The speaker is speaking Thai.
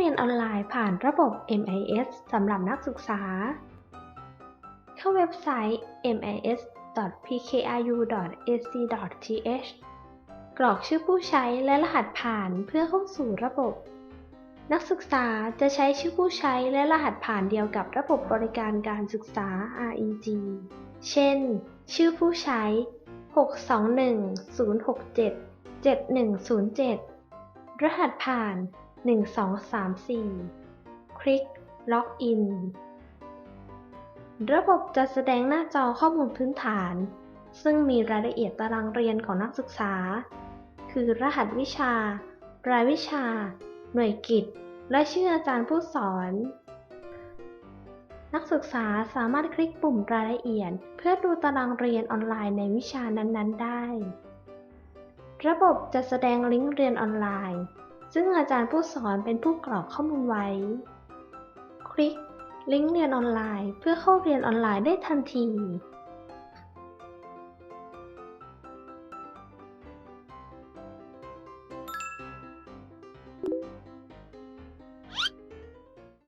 เรียนออนไลน์ผ่านระบบ MIS สำหรับนักศึกษา เข้าเว็บไซต์ mis.pkru.ac.th กรอกชื่อผู้ใช้และรหัสผ่านเพื่อเข้าสู่ระบบ นักศึกษาจะใช้ชื่อผู้ใช้และรหัสผ่านเดียวกับระบบบริการการศึกษา REG เช่น ชื่อผู้ใช้ 621-067-7107 รหัสผ่าน 1234คลิกล็อกอิน ระบบจะแสดงหน้าจอข้อมูลพื้นฐาน ซึ่งมีรายละเอียดตารางเรียนของนักศึกษา คือรหัสวิชา รายวิชา หน่วยกิจ และชื่ออาจารย์ผู้สอน นักศึกษาสามารถคลิกปุ่มรายละเอียด เพื่อดูตารางเรียนออนไลน์ในวิชานั้นๆ ได้ ระบบจะแสดงลิงก์เรียนออนไลน์ ซึ่งอาจารย์ผู้สอนเป็นผู้กรอกข้อมูลไว้ คลิก ลิงก์เรียนออนไลน์เพื่อเข้าเรียนออนไลน์ได้ทันที